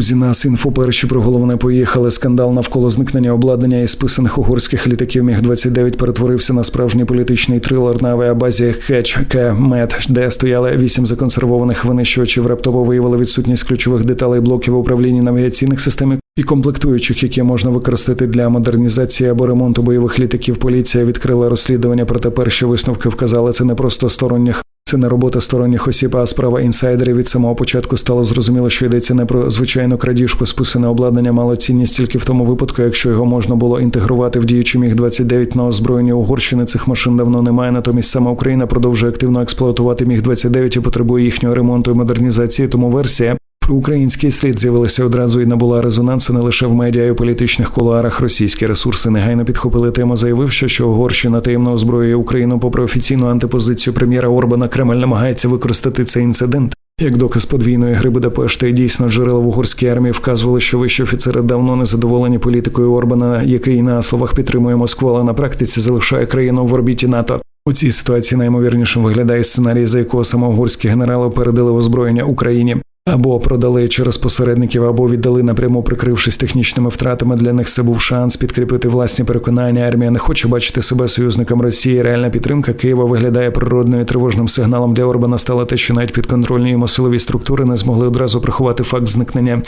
Друзі, нас інфо перші про головне поїхали. Скандал навколо зникнення обладнання із списаних угорських літаків Міг 29 перетворився на справжній політичний трилер на авіабазі Хеч Мед, де стояли вісім законсервованих винищувачів. Раптово виявили відсутність ключових деталей блоків управління навігаційних систем і комплектуючих, які можна використати для модернізації або ремонту бойових літаків. Поліція відкрила розслідування, проте перші висновки вказали це не просто сторонніх. Це не робота сторонніх осіб, а справа інсайдерів. Від самого початку стало зрозуміло, що йдеться не про звичайну крадіжку. Списане обладнання мало цінність тільки в тому випадку, якщо його можна було інтегрувати в діючі міг 29 на озброєння Угорщини. Цих машин давно немає. Натомість сама Україна продовжує активно експлуатувати міг 29 і потребує їхнього ремонту і модернізації. Тому версія. Український слід з'явилася одразу і набула резонансу не лише в медіа і у політичних кулуарах. Російські ресурси негайно підхопили тему, заявивши, що Угорщина таємно озброює Україну попри офіційну антипозицію прем'єра Орбана. Кремль намагається використати цей інцидент. Як доказ подвійної гри Будапешта і дійсно джерела в угорській армії вказували, що вищі офіцери давно не задоволені політикою Орбана, який на словах підтримує Москву, але на практиці залишає країну в орбіті НАТО. У цій ситуації наймовірнішим виглядає сценарій, за якого саме угорські генерали передали озброєння Україні. Або продали через посередників, або віддали напряму, прикрившись технічними втратами. Для них це був шанс підкріпити власні переконання. Армія не хоче бачити себе союзником Росії. Реальна підтримка Києва виглядає природною тривожним сигналом для Орбана. Стало те, що навіть підконтрольні йому силові структури не змогли одразу приховати факт зникнення.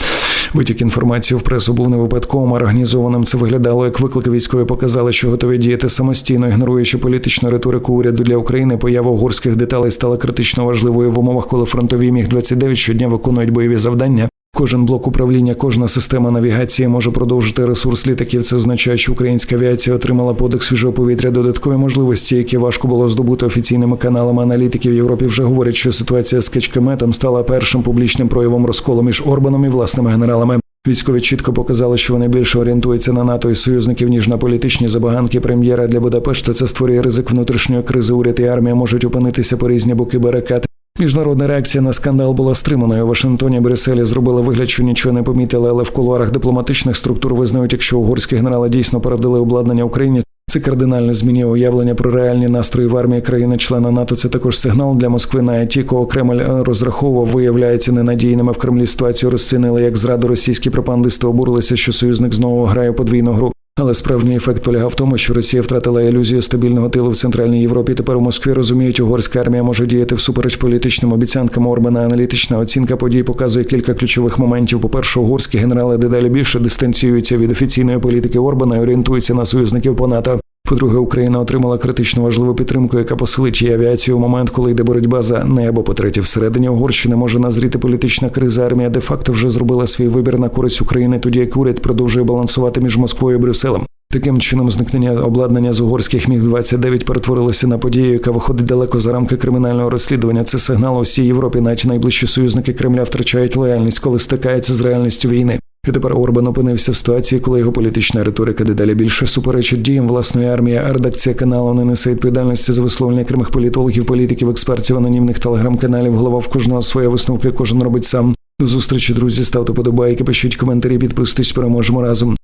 Витік інформації в пресу був не випадковим, організованим. Це виглядало як виклики військові показали, що готові діяти самостійно, ігноруючи політичну риторику уряду для України. Поява угорських деталей стала критично важливою в умовах, коли фронтові міг 29 щодня виконують бойові завдання. Кожен блок управління, кожна система навігації може продовжити ресурс літаків. Це означає, що українська авіація отримала подих свіжого повітря додаткові можливості, які важко було здобути офіційними каналами аналітиків Європі. Вже говорять, що ситуація з Кечкеметом стала першим публічним проявом розколу між Орбаном і власними генералами. Військові чітко показали, що вони більше орієнтуються на НАТО і союзників ніж на політичні забаганки прем'єра для Будапешта. Це створює ризик внутрішньої кризи. Уряд і армія можуть опинитися по різні боки барикад. Міжнародна реакція на скандал була стриманою. Вашингтоні Брюсселі зробили вигляд, що нічого не помітили, але в кулуарах дипломатичних структур визнають, якщо угорські генерали дійсно передали обладнання Україні. Це кардинально змінює уявлення про реальні настрої в армії країни-члена НАТО. Це також сигнал для Москви, на ті, кого Кремль розраховував, виявляється ненадійними в Кремлі. Ситуацію розцінили як зраду російські пропагандисти обурилися, що союзник знову грає подвійну гру. Але справжній ефект полягав в тому, що Росія втратила ілюзію стабільного тилу в центральній Європі. Тепер у Москві розуміють, угорська армія може діяти всупереч політичним обіцянкам Орбана. Аналітична оцінка подій показує кілька ключових моментів. По перше, угорські генерали дедалі більше дистанціюються від офіційної політики Орбана і орієнтуються на союзників по НАТО. По-друге, Україна отримала критично важливу підтримку, яка посилить її авіацію у момент, коли йде боротьба за небо. По третє, всередині Угорщини може назріти політична криза. Армія де факто вже зробила свій вибір на користь України, тоді як уряд продовжує балансувати між Москвою і Брюсселем. Таким чином, зникнення обладнання з угорських міг 29 перетворилося на подію, яка виходить далеко за рамки кримінального розслідування. Це сигнал усій Європі, навіть найближчі союзники Кремля втрачають лояльність, коли стикаються з реальністю війни. І тепер Орбан опинився в ситуації, коли його політична риторика дедалі більше суперечить діям власної армії. А редакція каналу не несе відповідальності за висловлення окремих політологів, політиків, експертів, анонімних телеграм-каналів. Голова в кожного своє висновки, кожен робить сам. До зустрічі, друзі. Ставте подобайки, пишіть коментарі, підписуйтесь, переможемо разом.